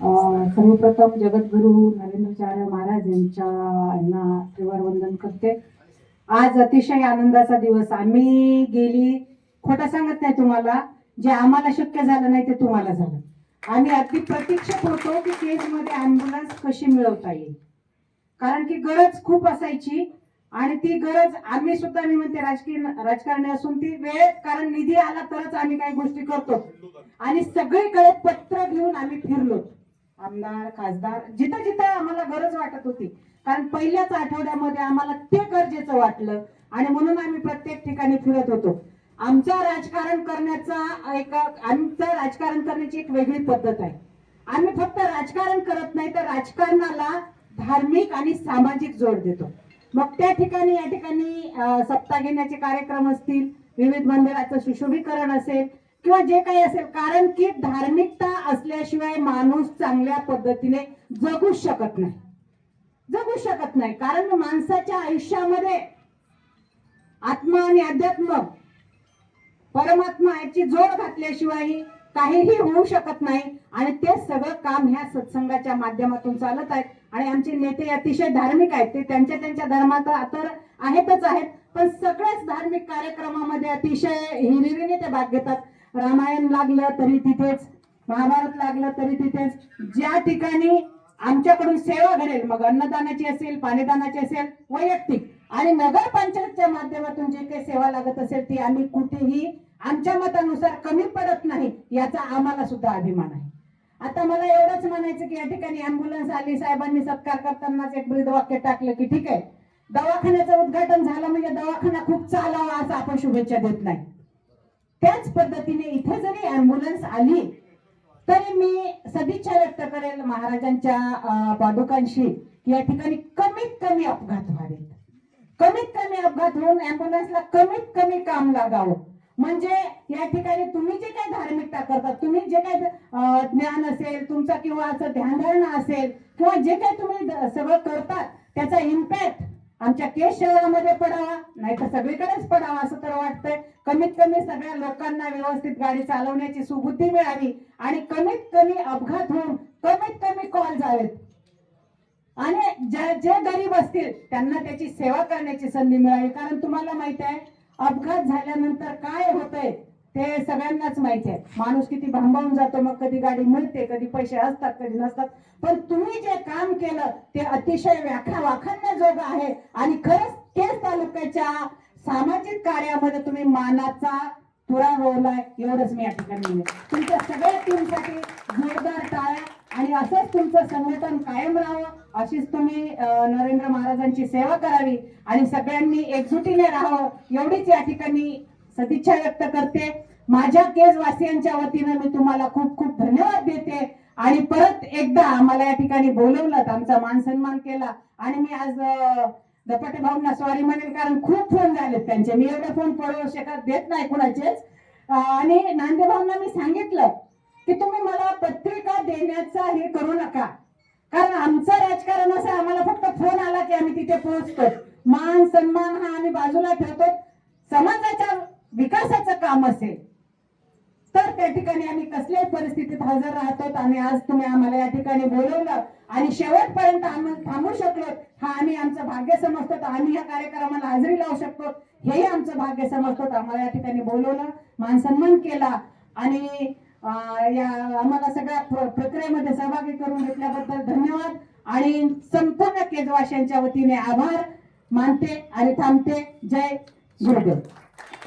सर्वप्रथम जगद्गुरु नरेंद्रचार्य महाराज यांच्या यांना त्रिवार वंदन करते. आज अतिशय आनंदाचा दिवस. आम्ही गेली खोटं सांगत नाही तुम्हाला. जे आम्हाला शक्य झालं नाही ते तुम्हाला झालं. आम्ही अति प्रतीक्षित होतो की केसमध्ये ॲम्ब्युलन्स कशी मिळवता येईल. कारण की गरज खूप असायची आणि ती गरज आम्ही सुद्धा मी म्हणते राजकीय राजकारणी असून ती वेळेत कारण निधी आला तरच आम्ही काही गोष्टी करतो. आणि सगळीकडे पत्र घेऊन आम्ही फिरलो. आमदार खासदार जिथं जिथं आम्हाला गरज वाटत होती. कारण पहिल्याच आठवड्यामध्ये आम्हाला ते गरजेचं वाटलं आणि म्हणून आम्ही प्रत्येक ठिकाणी फिरत होतो. आमचा राजकारण करण्याचा एक आमचं राजकारण करण्याची एक वेगळी पद्धत आहे. आम्ही फक्त राजकारण करत नाही तर राजकारणाला धार्मिक आणि सामाजिक जोड देतो. मग त्या ठिकाणी या ठिकाणी सप्ताह घेण्याचे कार्यक्रम असतील विविध मंदिराचं सुशोभीकरण असेल किंवा जे काही असेल कारण की धार्मिकता असल्याशिवाय माणूस चांगल्या पद्धतीने जगू शकत नाही. जगू शकत नाही कारण माणसाच्या आयुष्यामध्ये आत्मा आणि अध्यात्म परमात्मा याची जोड घातल्याशिवाय काहीही होऊ शकत नाही. आणि ते सगळं काम ह्या सत्संगाच्या माध्यमातून चालत आहेत. आणि आमचे नेते अतिशय धार्मिक आहेत. ते त्यांच्या त्यांच्या धर्मात तर आहेतच आहेत. पण सगळ्याच धार्मिक कार्यक्रमामध्ये अतिशय हिरिरीने ते भाग घेतात. रामायण लागलं तरी तिथेच महाभारत लागलं तरी तिथेच. ज्या ठिकाणी आमच्याकडून सेवा घडेल मग अन्नदानाची असेल पाणीदानाची असेल वैयक्तिक आणि नगरपंचायतच्या माध्यमातून जे काही सेवा लागत असेल ती आम्ही कुठेही आमच्या मतानुसार कमी पडत नाही याचा आम्हाला सुद्धा अभिमान आहे. आता मला एवढंच म्हणायचं की या ठिकाणी अँब्युलन्स आली साहेबांनी सत्कार करतानाच एक ब्रीद वाक्य टाकलं की ठीक आहे. दवाखान्याचं उद्घाटन झालं म्हणजे दवाखाना खूप चालावा असं आपण शुभेच्छा देत नाही. त्याच पद्धतीने इथे जरी अँब्युलन्स आली तरी मी सदिच्छा व्यक्त करेल महाराजांच्या पादुकांशी या ठिकाणी कमीत कमी अपघात व्हावेत. कमीत कमी अपघात होऊन अँब्युलन्सला कमीत कमी काम लागावं. म्हणजे या ठिकाणी तुम्ही जे काही धार्मिकता करतात तुम्ही जे काही ज्ञान असेल तुमचा किंवा असं ध्यानधारणा असेल किंवा जे काही तुम्ही सगळं करतात त्याचा इम्पॅक्ट आमच्या केस शहरामध्ये पडावा नाही तर सगळीकडेच पडावा असं तर वाटतंय. कमीत कमी सगळ्या लोकांना व्यवस्थित गाडी चालवण्याची सुबुद्धी मिळावी आणि कमीत कमी अपघात होऊन कमीत कमी कॉल जावेत. आणि ज्या जे गरीब असतील त्यांना त्याची सेवा करण्याची संधी मिळावी. कारण तुम्हाला माहीत आहे अपघात झाल्यानंतर काय होतंय? ते सगळ्यांनाच माहिती आहे. माणूस किती भांबावून जातो मग कधी गाडी मिळते कधी पैसे असतात कधी नसतात. पण तुम्ही जे काम केलं ते अतिशय व्याख्या वाखाणण्याजोगं आहे. आणि खरंच केस तालुक्याच्या सामाजिक कार्यामध्ये तुम्ही मानाचा तुरा रोवलाय एवढंच मी या ठिकाणी तुमच्या सगळ्या टीमसाठी जोरदार टाळ्या आणि असंच तुमचं संघटन कायम राहावं अशीच तुम्ही नरेंद्र महाराजांची सेवा करावी आणि सगळ्यांनी एकजुटीने राहावं एवढीच या ठिकाणी सदिच्छा व्यक्त करते. माझ्या केज वासियांच्या वतीनं मी तुम्हाला खूप खूप धन्यवाद देते. आणि परत एकदा आम्हाला या ठिकाणी बोलवलं आमचा मान सन्मान केला. आणि मी आज दपाटे भाऊंना सॉरी म्हणेल कारण खूप फोन झालेत त्यांचे. मी एवढे फोन पळवू शकत देत नाही कुणाचेच. आणि नांदे भाऊंना मी सांगितलं की तुम्ही मला पत्रिका देण्याचा हे करू नका. कारण आमचं राजकारण असं आम्हाला फक्त फोन आला की आम्ही तिथे पोहोचतो मान सन्मान हा आम्ही बाजूला ठेवतो समाजाच्या विकासाचं काम असेल तर त्या ठिकाणी आम्ही कसल्याही परिस्थितीत हजर राहतो आणि आज तुम्ही आम्हाला या ठिकाणी बोलवलं आणि शेवटपर्यंत आम्ही थांबू शकलो हा आम्ही आमचं भाग्य समजतो. तर आम्ही या कार्यक्रमाला हजेरी लावू शकतो. हेही आमचं भाग्य समजतो. आम्हाला या ठिकाणी बोलवलं मान सन्मान केला. आणि या आम्हाला सगळ्या प्र- प्रक्रियेमध्ये सहभागी करून घेतल्याबद्दल धन्यवाद. आणि संपूर्ण केजवाशांच्या वतीने आभार मानते आणि थांबते. जय गुरुदेव.